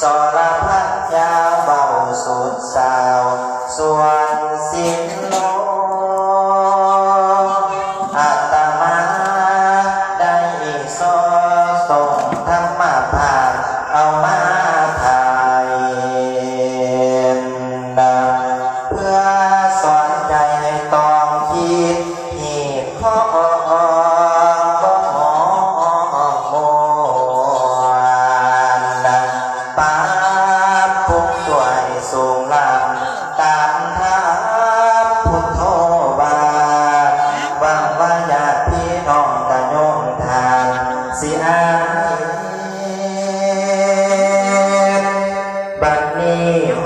สรพัดยาเบาสุดสาวสว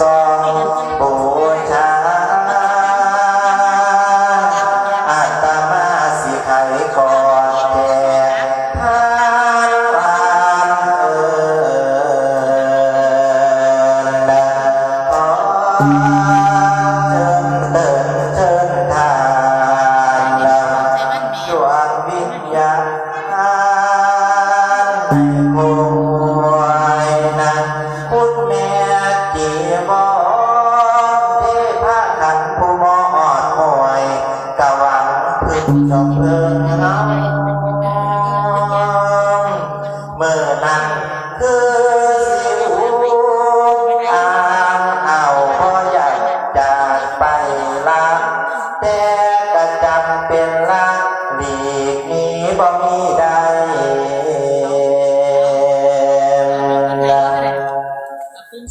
สองบูชาอาตมาสิไขกอนแก่พานปานอินดัง จะเพลิงเมื่อนั้นคือสิวอามเอาพ่อใหญ่จากไปละแต่กระจำเป็นละหลีกนี้บ่มีได้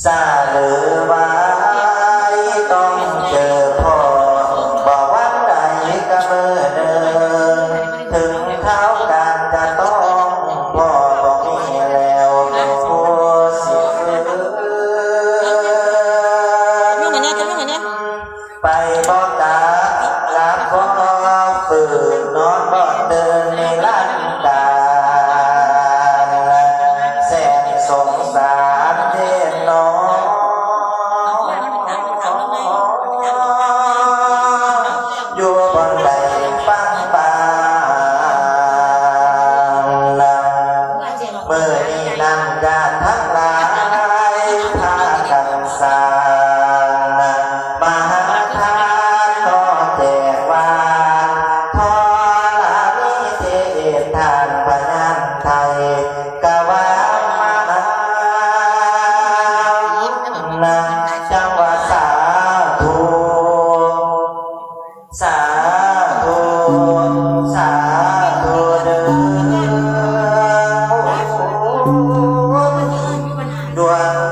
สา บ่ตาหลับบ่ฝืนนอนบ่เดินในลันตาแสนสงสารเทนน้องอยู่บนไหลปังปางเมื่อนี้นำการทั้ง 乱